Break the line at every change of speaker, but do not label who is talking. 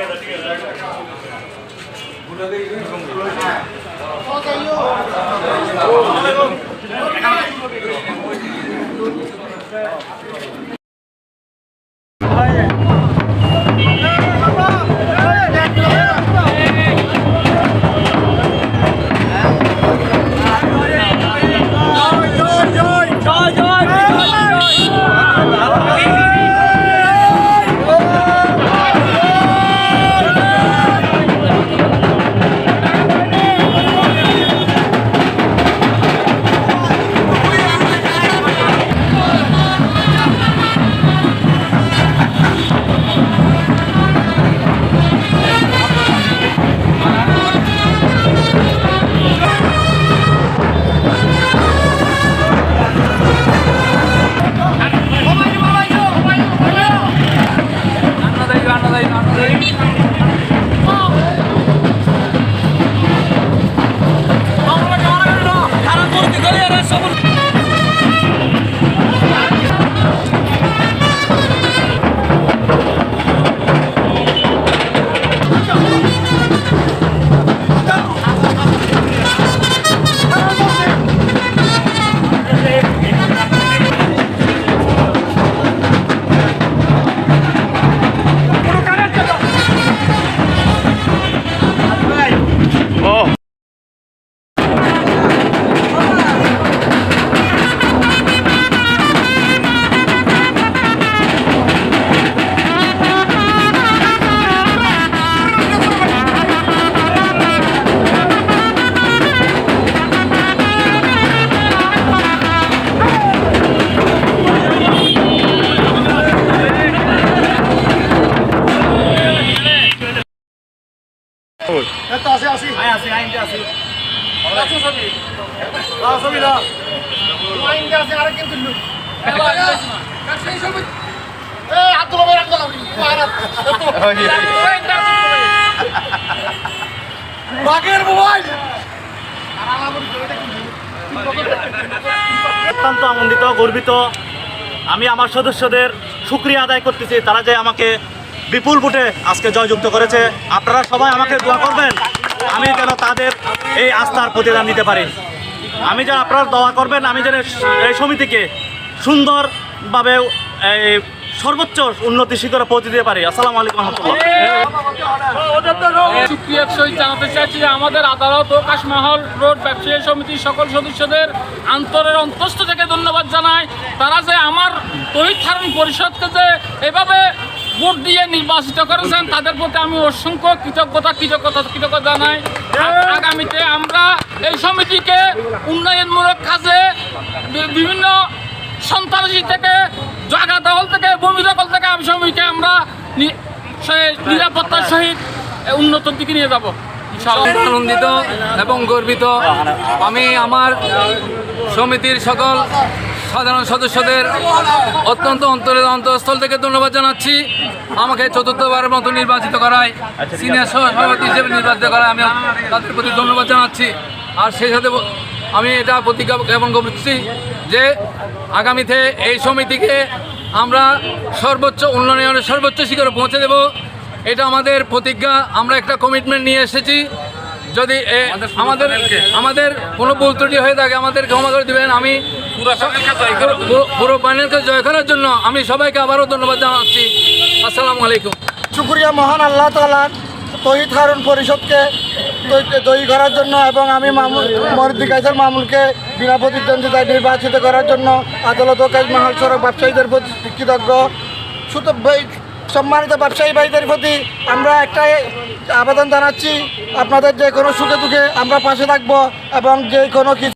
ঠিক আছে ঠিক আছে বাঘের মোবাইল।
অত্যন্ত আনন্দিত গর্বিত। আমি আমার সদস্যদের সুক্রিয়া আদায় করতেছি তারা যে আমাকে বিপুল ভোটে আজকে জয়যুক্ত করেছে। আপনারা সবাই আমাকে দোয়া করবেন। আমি যেন তাদের এই আস্থার প্রতিদান দিতে পারি। আমি যেন আপনারা দোয়া করবেন, আমি যেন এই সমিতিকে সুন্দরভাবে এই সর্বোচ্চ উন্নতি শিখরে পৌঁছে দিতে পারি। আসসালামু আলাইকুম
জানাতে চাইছি যে আমাদের আদালত ও কাশমহল রোড ব্যবসায়ী সমিতির সকল সদস্যদের আন্তরের অন্তস্থ থেকে ধন্যবাদ জানাই। তারা যে আমার তহিদ ধারণ পরিষদকে যে এভাবে ভোট দিয়ে নির্বাচিত করেছেন তাদের প্রতি আমি অসংখ্য কৃতজ্ঞতা কৃতজ্ঞতা কৃতজ্ঞতা জানাই। আ- আগামীতে আমরা এই সমিতিকে উন্নয়নমূলক কাজে বিভিন্ন সন্ত্রাসী থেকে জায়গা দখল থেকে ভূমি দখল থেকে আমি সমিতিকে আমরা নিরাপত্তার সহিত উন্নতির দিকে নিয়ে যাব। ইনশাআল্লাহ।
আনন্দিত এবং গর্বিত। আমি আমার সমিতির সকল সাধারণ সদস্যদের অত্যন্ত অন্তরের অন্তঃস্থল থেকে ধন্যবাদ জানাচ্ছি। আমাকে চতুর্থবারের মতো নির্বাচিত করায় সিনিয়র সভাপতি হিসেবে নির্বাচিত করায় আমি তাদের প্রতি ধন্যবাদ জানাচ্ছি। আর সেই সাথে আমি এটা প্রতিজ্ঞা জ্ঞাপন করছি যে আগামীতে এই সমিতিকে আমরা সর্বোচ্চ উন্নয়নের সর্বোচ্চ শিখরে পৌঁছে দেব। এটা আমাদের প্রতিজ্ঞা আমরা একটা কমিটমেন্ট নিয়ে এসেছি। যদি আমাদের আমাদের কোনো ভুল ত্রুটি হয়ে থাকে আমাদের ক্ষমা করে দেবেন। আমি পুরো- প্যানেলকে জয় করার জন্য। আমি সবাইকে আবারও ধন্যবাদ জানাচ্ছি। আসসালামু আলাইকুম।
শুক্রিয়া মহান আল্লাহ তালার তহিদ হারুন পরিষদকে তৈরি করার জন্য এবং আমি মামুল মরদি কাইসার মামুলকে বিনা প্রতিদ্বন্দ্বিতায় নির্বাচিত করার জন্য আদালত ও মহাল সড়ক ব্যবসায়ীদের প্রতি কৃতজ্ঞ। শুধু সম্মানিত ব্যবসায়ী ভাইদের প্রতি আমরা একটাই আবেদন জানাচ্ছি আপনাদের যে কোনো সুখে দুঃখে আমরা পাশে থাকব এবং যে কোনো কিছু